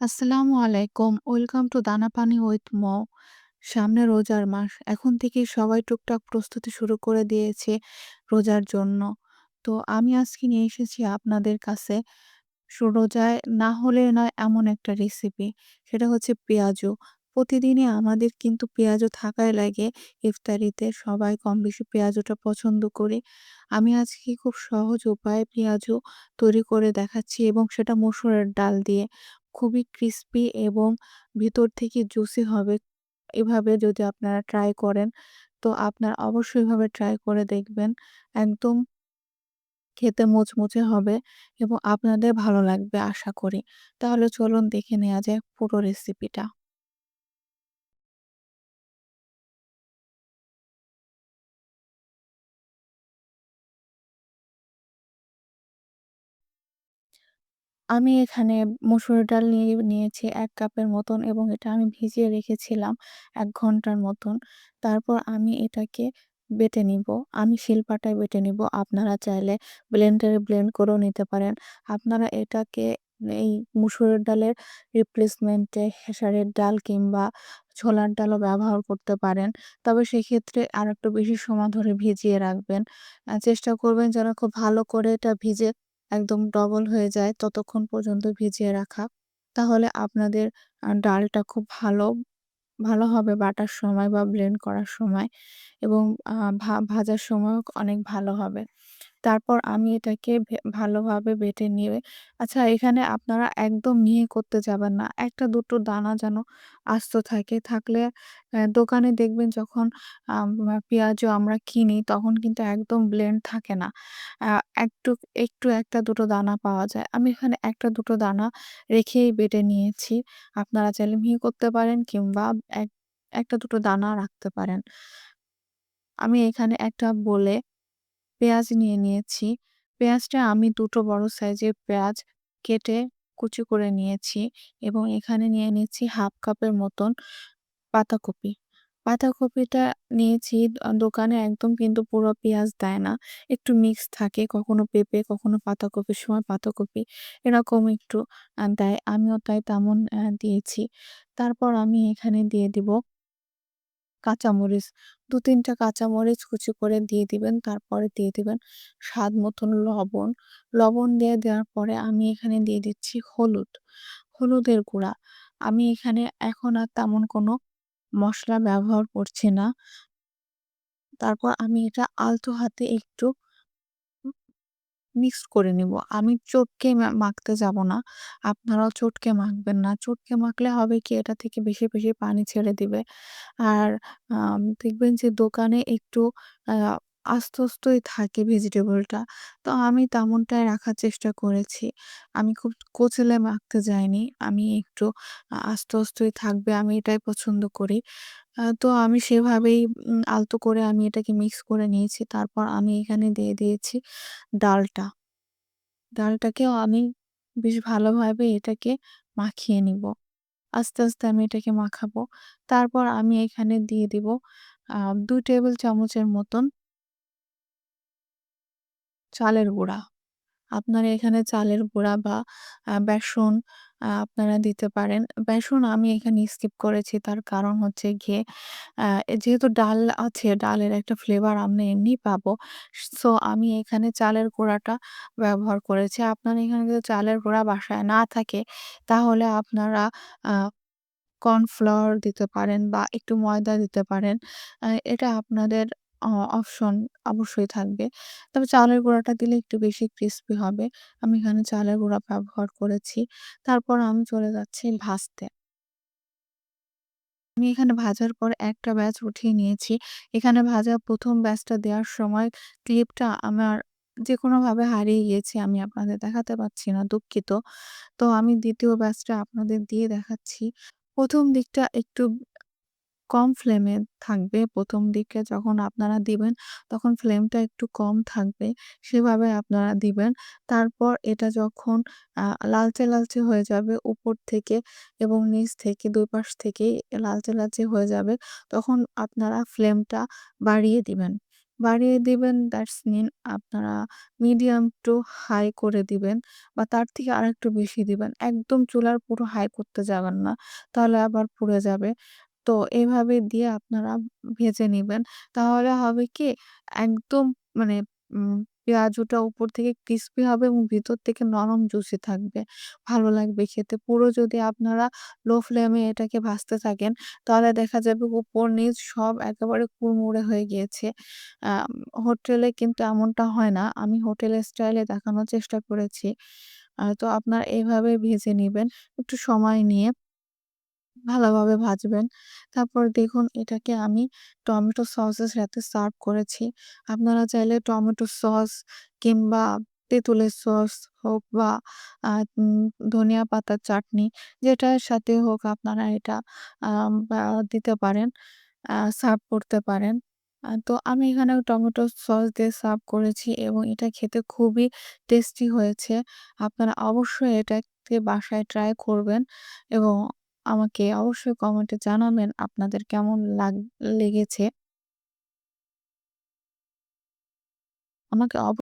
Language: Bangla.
আসসালামু আলাইকুম। ওয়েলকাম টু দানা পানি উইথ মৌ। সামনে রোজার মাস। এখন থেকেই সবাই টুকটাক প্রস্তুতি শুরু করে দিয়েছে রোজার জন্য। তো আমি আজকে নিয়ে এসেছি আপনাদের কাছে রোজায় না হলে নয় এমন একটা রেসিপি। সেটা হচ্ছে পেঁয়াজু। প্রতিদিনই আমাদের কিন্তু পেঁয়াজু থাকাই লাগে ইফতারিতে। সবাই কমবেশি পেঁয়াজুটা পছন্দ করি। আমি আজকে খুব সহজ উপায়ে পেঁয়াজু তৈরি করে দেখাচ্ছি এবং সেটা মসুরের ডাল দিয়ে। খুবই ক্রিস্পি এবং ভিতর থেকে জুসি হবে। এভাবে যদি আপনারা ট্রাই করেন, তো আপনারা অবশ্যই এভাবে ট্রাই করে দেখবেন। একদম খেতে মুচমুচে হবে এবং আপনাদের ভালো লাগবে আশা করি। তাহলে চলুন দেখে নেওয়া যাক পুরো রেসিপিটা। আমি এখানে মসুর ডাল নিয়ে নিয়েছি ১ কাপের মতন এবং এটা আমি ভিজিয়ে রেখেছিলাম ১ ঘণ্টার মতন। তারপর আমি এটাকে বেটে নিব। আমি শিলপাটায় বেটে নিব। আপনারা চাইলে ব্লেন্ডারে ব্লেন্ড করেও নিতে পারেন। আপনারা এটাকে এই মুসুরের ডালের রিপ্লেসমেন্টে খেসারির ডাল কিংবা ছোলার ডালও ব্যবহার করতে পারেন। তবে সেক্ষেত্রে আরেকটু বেশি সময় ধরে ভিজিয়ে রাখবেন। চেষ্টা করবেন যেন খুব ভালো করে এটা ভিজে একদম ডবল হয়ে যায় ততক্ষণ পর্যন্ত ভিজিয়ে রাখা। তাহলে আপনাদের ডালটা খুব ভালো ভালো হবে বাটার সময় বা ব্লেন্ড করার সময় এবং ভাজার সময়ও অনেক ভালো হবে। তারপর আমি এটাকে ভে, ভালোভাবে বেটে নিয়ে আচ্ছা এখানে আপনারা একদম মিহি করতে যাবেন না। একটা দুটো দানা যেন আস্ত থাকে। থাকলে দোকানে দেখবেন যখন, আম পেঁয়াজু আমরা কিনি তখন কিন্তু একদম ব্লেন্ড থাকে না। একটু একটু ১ টা ২ টো দানা পাওয়া যায়। আমি এখানে ১ টা ২ টো দানা রেখেই বেটে নিয়েছি। আপনারা চাইলে মিহি করতে পারেন কিংবা এক ১ টা ২ টো দানা রাখতে পারেন। আমি এখানে একটা বোলে পেঁয়াজ নিয়ে নিয়েছি। পেঁয়াজটা আমি ২ টো বড় সাইজের পেঁয়াজ কেটে কুচি করে নিয়েছি এবং এখানে নিয়ে নিচ্ছি 1/2 কাপের মতন পাতাকপি। পাতাকপিটা নিয়েছি দোকানে একদম কিন্তু পুরো পেঁয়াজ দেয় না। একটু মিক্স থাকে। কখনো পেঁপে, কখনো পাতাকপির সময় পাতাকপি এরকম একটু দেয়। আমিও তাই তেমন দিয়েছি। তারপর আমি এখানে দিয়ে দিব কাঁচামরিচ। ২-৩ টা কাঁচামরিচ কুচি করে দিয়ে দিবেন। তারপরে দিয়ে দিবেন স্বাদ মতন লবণ। লবণ দিয়ে দেওয়ার পরে আমি এখানে দিয়ে দিচ্ছি হলুদ, হলুদের গুঁড়া। আমি এখানে এখন আর তেমন কোনো মশলা ব্যবহার করছি না। তারপর আমি এটা আলতো হাতে একটু মিক্সড করে নিব। আমি চটকে মাখতে যাব না। আপনারাও চটকে মাখবেন না। চটকে মাখলে হবে কি এটা থেকে বেশি, বেশি পানি ছেড়ে দিবে। আর দেখবেন যে দোকানে একটু আস্ত, আস্তই থাকে ভেজিটেবলটা। তো আমি তেমনটাই রাখার চেষ্টা করেছি। আমি খুব কচলে মাখতে যাইনি। আমি একটু আস্ত, আস্তই থাকবে আমি এটাই পছন্দ করি। তো আমি সেভাবেই আলতো করে আমি এটাকে মিক্স করে নিয়েছি। তারপর আমি এখানে দিয়ে দিয়েছি ডালটা। ডালটাকেও আমি বেশ ভালোভাবে এটাকে মাখিয়ে নিব। আস্তে, আস্তে আমি এটাকে মাখাবো। তারপর আমি এখানে দিয়ে দিব ২ টেবিল চামচের মতন চালের গুঁড়া। আপনারা এখানে চালের গুঁড়া বা বেসন আপনারা দিতে পারেন। বেসন আমি এখানে স্কিপ করেছি। তার কারণ হচ্ছে গিয়ে যেহেতু ডাল আছে, ডালের একটা ফ্লেভার আমরা এমনি পাবো। সো আমি এখানে চালের গুঁড়াটা ব্যবহার করেছি। আপনার এখানে যদি চালের গুঁড়া বাসায় না থাকে, তাহলে আপনারা কর্নফ্লাওয়ার দিতে পারেন বা একটু ময়দা দিতে পারেন। এটা আপনাদের অপশন অবশ্যই থাকবে। তবে চালের গুঁড়াটা দিলে একটু বেশি ক্রিসপি হবে। আমি এখানে চালের গুঁড়া ব্যবহার করেছি। তারপর আমি চলে যাচ্ছি ভাজতে। আমি এখানে ভাজার পর একটা ব্যাচ উঠিয়ে নিয়েছি। এখানে ভাজা ১ম ব্যাচটা দেওয়ার সময় ক্লিপটা আমার যেকোনোভাবে হারিয়ে গিয়েছে। আমি আপনাদের দেখাতে পারছি না, দুঃখিত। তো আমি ২য় ব্যাচটা আপনাদের দিয়ে দেখাচ্ছি। ১ম দিকটা একটু কম ফ্লেমে থাকবে। ১ম দিকে যখন আপনারা দিবেন, তখন ফ্লেমটা একটু কম থাকবে। সেভাবে আপনারা দিবেন। তারপর এটা যখন লালচে, লালচে হয়ে যাবে উপর থেকে এবং নিচ থেকে ২ পাশ থেকেই লালচে, লালচে হয়ে যাবে, তখন আপনারা ফ্লেমটা বাড়িয়ে দিবেন। বাড়িয়ে দিবেন দ্যাটস মিন আপনারা মিডিয়াম টু হাই করে দিবেন বা তার থেকে আরেকটু বেশি দিবেন। একদম চুলার পুরো হাই করতে যাবেন না। তাহলে আবার পুড়ে যাবে। তো এভাবে দিয়ে আপনারা ভেজে নিবেন। তাহলে হবে কি, একদম মানে উম, পেঁয়াজুটা উপর থেকে ক্রিসপি হবে এবং ভিতর থেকে নরম জুসি থাকবে। ভালো লাগবে খেতে। পুরো যদি আপনারা লো ফ্লেমে এটাকে ভাজতে থাকেন, তাহলে দেখা যাবে উপর, নিচ সব একেবারে কুড়মুড়ে হয়ে গিয়েছে। হোটেলে কিন্তু এমনটা হয় না। আমি হোটেলের স্টাইলে দেখানোর চেষ্টা করেছি। তো আপনারা এভাবে ভেজে নিবেন একটু সময় নিয়ে। ভালোভাবে ভাজবেন। তারপর দেখুন এটাকে আমি টমেটো সসের সাথে সার্ভ করেছি। আপনারা চাইলে টমেটো সস কিংবা তেঁতুলের সস হোক বা ধনিয়া পাতার চাটনি যেটার সাথে হোক আপনারা এটা দিতে পারেন। সার্ভ করতে পারেন। তো আমি এখানে টমেটো সস দিয়ে সার্ভ করেছি এবং এটা খেতে খুবই টেস্টি হয়েছে। আপনারা অবশ্যই এটাকে বাসায় ট্রাই করবেন এবং আমাকে অবশ্যই কমেন্টে জানাবেন আপনাদের কেমন লাগ লেগেছে। আমাকে অব